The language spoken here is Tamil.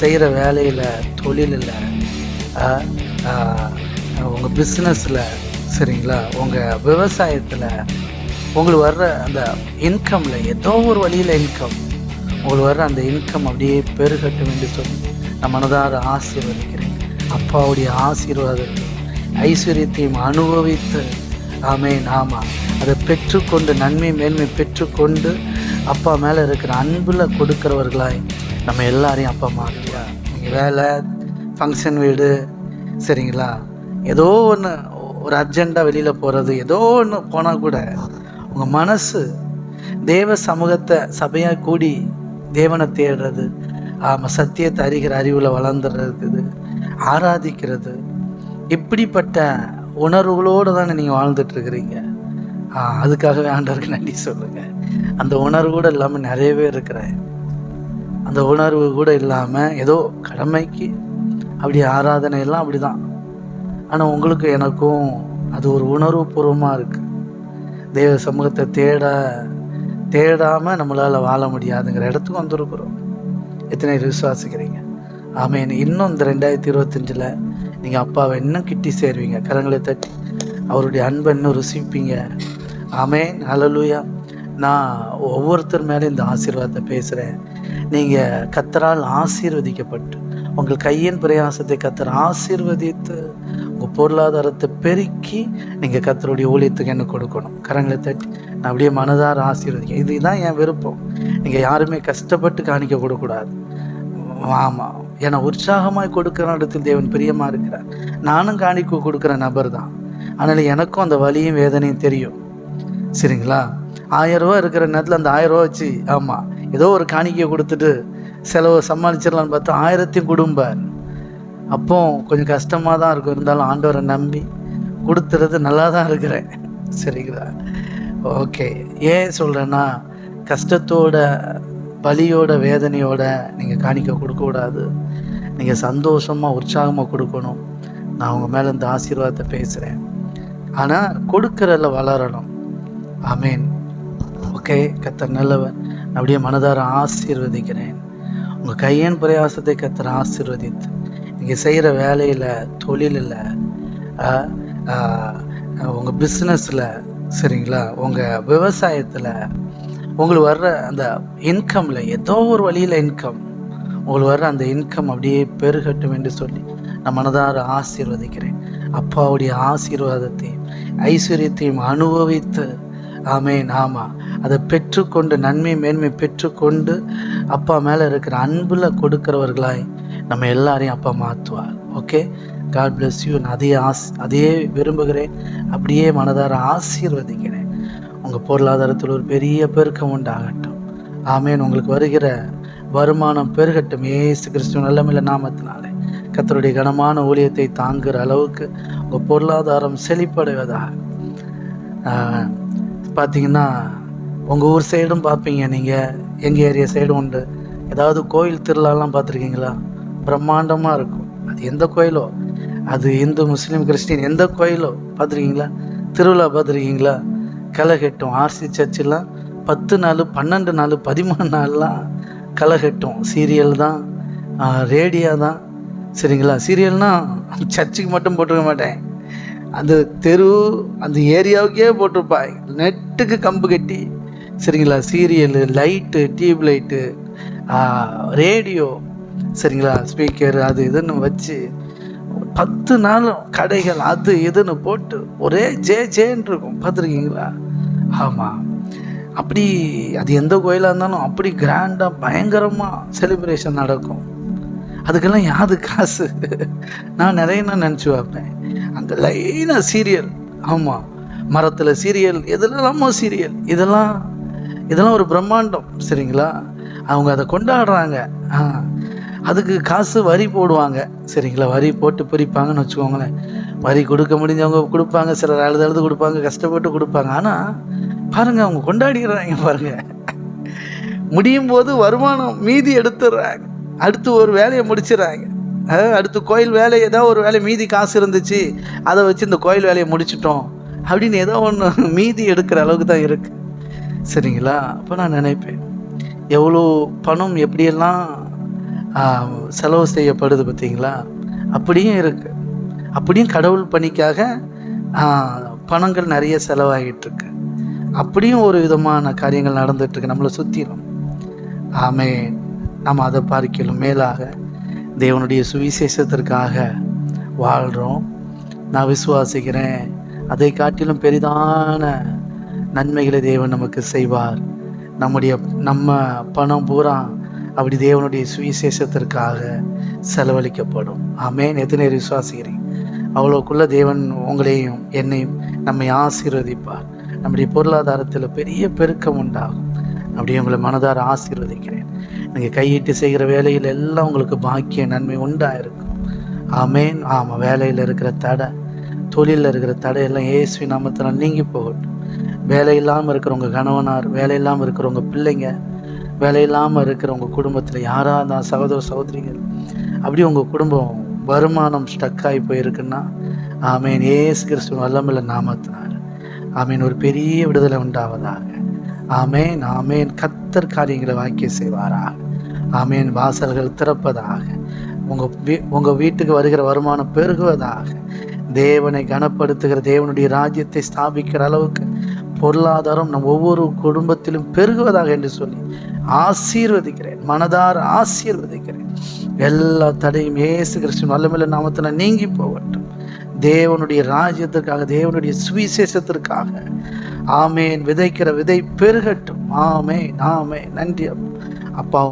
செய்கிற வேலையில் தொழிலில் உங்கள் பிஸ்னஸில் சரிங்களா? உங்கள் விவசாயத்தில் உங்களுக்கு வர்ற அந்த இன்கமில் ஏதோ ஒரு வழியில் இன்கம் உங்களுக்கு வர்ற அந்த இன்கம் அப்படியே பெருகட்டும் என்று சொல்லி நான் மனதார ஆசீர்வதிக்கிறேன். அப்பாவுடைய ஆசீர்வாதத்தை ஐஸ்வர்யத்தையும் அனுபவித்து ஆமே நாம அதை பெற்றுக்கொண்டு நன்மை மேன்மை பெற்றுக்கொண்டு அப்பா மேலே இருக்கிற அன்பில் கொடுக்கிறவர்களாய் நம்ம எல்லாரையும் அப்பா மாற்றியா நீங்கள் வேலை ஃபங்க்ஷன் வீடு சரிங்களா? ஏதோ ஒன்று ஒரு அர்ஜெண்ட்டாக வெளியில் போகிறது ஏதோ ஒன்று போனால் கூட உங்கள் மனசு தேவ சமூகத்தை சபையாக கூடி தேவனை தேடுறது ஆமாம் சத்தியத்தை அறிகிற அறிவில் வளர்ந்துடுறது ஆராதிக்கிறது இப்படிப்பட்ட உணர்வுகளோடு தானே நீங்கள் வாழ்ந்துட்டுருக்குறீங்க. அதுக்காகவே ஆண்டவருக்கு நன்றி சொல்லுங்கள் அந்த உணர்வு கூட இல்லாமல் நிறைய பேர் இருக்கிறேன். அந்த உணர்வு கூட இல்லாமல் ஏதோ கடமைக்கு அப்படி ஆராதனை எல்லாம் அப்படி தான் ஆனால் உங்களுக்கு எனக்கும் அது ஒரு உணர்வு பூர்வமாக இருக்குது தெய்வ சமூகத்தை தேட தேடாமல் நம்மளால் வாழ முடியாதுங்கிற இடத்துக்கு வந்திருக்கிறோம். எத்தனை விசுவாசிக்கிறீங்க? ஆமேன். இன்னும் இந்த ரெண்டாயிரத்தி இருபத்தஞ்சில் நீங்கள் அப்பாவை இன்னும் கிட்டி சேருவீங்க. கரங்களை தட்டி அவருடைய அன்பை இன்னும் ருசிப்பீங்க. ஆமேன். அலலூயா நான் ஒவ்வொருத்தர் மேலே இந்த ஆசீர்வாதத்தை பேசுகிறேன் நீங்கள் கத்தரால் ஆசீர்வதிக்கப்பட்டு உங்கள் கையின் பிரயாசத்தை கத்தர் ஆசீர்வதித்து உங்கள் பொருளாதாரத்தை பெருக்கி நீங்கள் கத்தருடைய ஊழியத்துக்கு என்ன கொடுக்கணும்? கரங்களை தட்டி நான் அப்படியே மனதார ஆசீர்வதிக்க இதுதான் என் விருப்பம். நீங்கள் யாருமே கஷ்டப்பட்டு காணிக்க கொடுக்கூடாது ஆமாம் ஏன்னா உற்சாகமாக கொடுக்குற இடத்தில் தேவன் பிரியமாக இருக்கிறார். நானும் காணிக்க கொடுக்குற நபர் தான் அதனால் எனக்கும் அந்த வலியும் வேதனையும் தெரியும். சரிங்களா? ஆயிரம் ரூபா இருக்கிற நேரத்தில் அந்த ஆயிரம் ரூபா வச்சு ஆமாம் ஏதோ ஒரு காணிக்கையை கொடுத்துட்டு செலவை சமாளிச்சிடலான்னு பார்த்தா ஆயிரத்தையும் கொடும்பார் அப்போ கொஞ்சம் கஷ்டமாக தான் இருக்கும். இருந்தாலும் ஆண்டவரை நம்பி கொடுத்துறது நல்லா தான் இருக்கிறேன். சரிங்களா? ஓகே. ஏன் சொல்கிறேன்னா கஷ்டத்தோட பலியோட வேதனையோட நீங்கள் காணிக்க கொடுக்கக்கூடாது நீங்கள் சந்தோஷமாக உற்சாகமாக கொடுக்கணும். நான் உங்கள் மேலே இந்த ஆசீர்வாதத்தை பேசுகிறேன் ஆனால் கொடுக்குறல வளரணும். I mean okay. கத்தர் நல்லவன் அப்படியே மனதார ஆசீர்வதிக்கிறேன். உங்கள் கையன் பிரயாசத்தை கத்துற ஆசீர்வதித்து நீங்கள் செய்கிற வேலையில் தொழிலில் உங்கள் பிஸ்னஸில் சரிங்களா? உங்கள் விவசாயத்தில் உங்களுக்கு வர்ற அந்த இன்கமில் ஏதோ ஒரு வழியில் இன்கம் உங்களுக்கு வர்ற அந்த இன்கம் அப்படியே பெருகட்டும் என்று சொல்லி நான் மனதார ஆசீர்வதிக்கிறேன். அப்பாவுடைய ஆசீர்வாதத்தையும் ஐஸ்வர்யத்தையும் அனுபவித்து ஆமேன் ஆமாம் அதை பெற்றுக்கொண்டு நன்மை மேன்மை பெற்றுக்கொண்டு அப்பா மேலே இருக்கிற அன்பில் கொடுக்கிறவர்களாய் நம்ம எல்லாரையும் அப்பா மாற்றுவார் ஓகே? காட் பிளஸ் யூ நான் அதே ஆஸ் அதே விரும்புகிறேன். அப்படியே மனதார ஆசீர்வதிக்கிறேன். உங்கள் பொருளாதாரத்தில் ஒரு பெரிய பெருக்கம் உண்டாகட்டும். ஆமேன். உங்களுக்கு வருகிற வருமானம் பெருகட்டும். ஏசு கிறிஸ்துவ நல்லமில்ல நாமத்தினாலே. கத்தருடைய கனமான ஊழியத்தை தாங்குகிற அளவுக்கு உங்கள் பொருளாதாரம் செழிப்படைவதாக. பார்த்தீங்கன்னா உங்கள் ஊர் சைடும் பார்ப்பீங்க நீங்கள் எங்கள் ஏரியா சைடும் உண்டு. ஏதாவது கோயில் திருவிழாலாம் பார்த்துருக்கீங்களா பிரம்மாண்டமாக இருக்கும். அது எந்த கோயிலோ? அது இந்து முஸ்லீம் கிறிஸ்டின் எந்த கோயிலோ? பார்த்துருக்கீங்களா திருவிழா பார்த்துருக்கீங்களா களை கட்டும் ஆர்சி சர்ச்செலாம் பத்து நாள் பன்னெண்டு நாள் பதிமூணு நாள்லாம் களை கட்டும் சீரியல் தான். ரேடியோ தான். சரிங்களா? சீரியல்னால் சர்ச்சுக்கு மட்டும் போட்டிருக்க மாட்டேன். அந்த தெரு அந்த ஏரியாவுக்கே போட்டிருப்பாங்க நெட்டுக்கு கம்பு கட்டி. சரிங்களா? Serial light tube light radio சரிங்களா? ஸ்பீக்கர் அது இதுன்னு வச்சு பத்து நாளும் கடைகள் அது இதுன்னு போட்டு ஒரே ஜே ஜேன்னு இருக்கும். பார்த்துருக்கீங்களா? ஆமாம் அப்படி அது எந்த கோயிலாக இருந்தாலும் அப்படி கிராண்டாக பயங்கரமாக செலிப்ரேஷன் நடக்கும். அதுக்கெல்லாம் யாது காசு? நான் நிறைய நான் நினச்சி வைப்பேன் அங்கே லைனாக சீரியல். ஆமாம் மரத்தில் சீரியல் எதுலலாமோ சீரியல். இதெல்லாம் இதெல்லாம் ஒரு பிரம்மாண்டம் சரிங்களா? அவங்க அதை கொண்டாடுறாங்க. அதுக்கு காசு வரி போடுவாங்க சரிங்களா? வரி போட்டு பிரிப்பாங்கன்னு வச்சுக்கோங்களேன். வரி கொடுக்க முடிஞ்சவங்க கொடுப்பாங்க சிலர் அழுது அழுது கொடுப்பாங்க கஷ்டப்பட்டு கொடுப்பாங்க. ஆனால் பாருங்கள் அவங்க கொண்டாடிடுறாங்க பாருங்கள் முடியும் போது வருமானம் மீதி எடுத்துடுறாங்க. அடுத்து ஒரு வேலையை முடிச்சிடுறாங்க. அடுத்து கோயில் வேலை ஏதோ ஒரு வேலை மீதி காசு இருந்துச்சு அதை வச்சு இந்த கோயில் வேலையை முடிச்சிட்டோம் அப்படின்னு ஏதோ ஒன்று மீதி எடுக்கிற அளவுக்கு தான் இருக்குது சரிங்களா? அப்போ நான் நினைப்பேன் எவ்வளோ பணம் எப்படியெல்லாம் செலவு செய்யப்படுது பார்த்தீங்களா? அப்படியும் இருக்கு. அப்படியும் கடவுள் பணிக்காக பணங்கள் நிறைய செலவாகிட்டுருக்கு அப்படியும் ஒரு விதமான காரியங்கள் நடந்துகிட்ருக்கு நம்மளை சுற்றிலும் ஆமே நம்ம அதை பார்க்கலும் மேலாக. தேவனுடைய சுவிசேஷத்திற்காக வாழ்கிறோம் நான் விசுவாசிக்கிறேன். அதை காட்டிலும் பெரிதான நன்மைகளை தேவன் நமக்கு செய்வார். நம்முடைய நம்ம பணம் பூரா அப்படி தேவனுடைய சுவிசேஷத்திற்காக செலவழிக்கப்படும். ஆமேன். எத்தனை விசுவாசிக்கிறேன் அவ்வளோக்குள்ள தேவன் உங்களையும் என்னையும் நம்மை ஆசீர்வதிப்பார். நம்முடைய பொருளாதாரத்தில் பெரிய பெருக்கம் உண்டாகும். அப்படி உங்களை மனதார ஆசீர்வதிக்கிறேன். நீங்கள் கையிட்டு செய்கிற வேலையில் எல்லாம் உங்களுக்கு பாக்கிய நன்மை உண்டாயிருக்கும் ஆமேன். ஆமாம் வேலையில் இருக்கிற தடை தொழிலில் இருக்கிற தடை எல்லாம் இயேசுவி நீங்கி போகட்டும். வேலை இல்லாமல் இருக்கிற உங்கள் கணவனார் வேலை இல்லாமல் இருக்கிற உங்கள் பிள்ளைங்க வேலை இல்லாமல் இருக்கிற உங்கள் குடும்பத்தில் யாராக இருந்தால் சகோதர சகோதரிகள் அப்படி உங்கள் குடும்பம் வருமானம் ஸ்டக் ஆகி போயிருக்குன்னா ஆமீன். ஏசு கிறிஸ்துவ வல்லமில்ல நாமத்தினார். ஆமீன். ஒரு பெரிய விடுதலை உண்டாவதாக. ஆமேன் ஆமேன். கத்தர் காரியங்களை வாக்கிய செய்வாராக. ஆமேன். வாசல்கள் திறப்பதாக. உங்கள் வீ உங்கள் வீட்டுக்கு வருகிற வருமானம் பெருகுவதாக. தேவனை கனப்படுத்துகிற தேவனுடைய ராஜ்யத்தை ஸ்தாபிக்கிற அளவுக்கு பொருளாதாரம் நம் ஒவ்வொரு குடும்பத்திலும் பெருகுவதாக என்று சொல்லி ஆசீர்வதிக்கிறேன். மனதார ஆசீர்வதிக்கிறேன். எல்லா தடையும் ஏசு கிருஷ்ணன் வல்லமில்ல நாமத்தில் நீங்கி போகட்டும். தேவனுடைய ராஜ்யத்திற்காக தேவனுடைய சுவிசேஷத்திற்காக. ஆமேன். விதைக்கிற விதை பெருகட்டும். ஆமே ஆமே நன்றி அப்பா.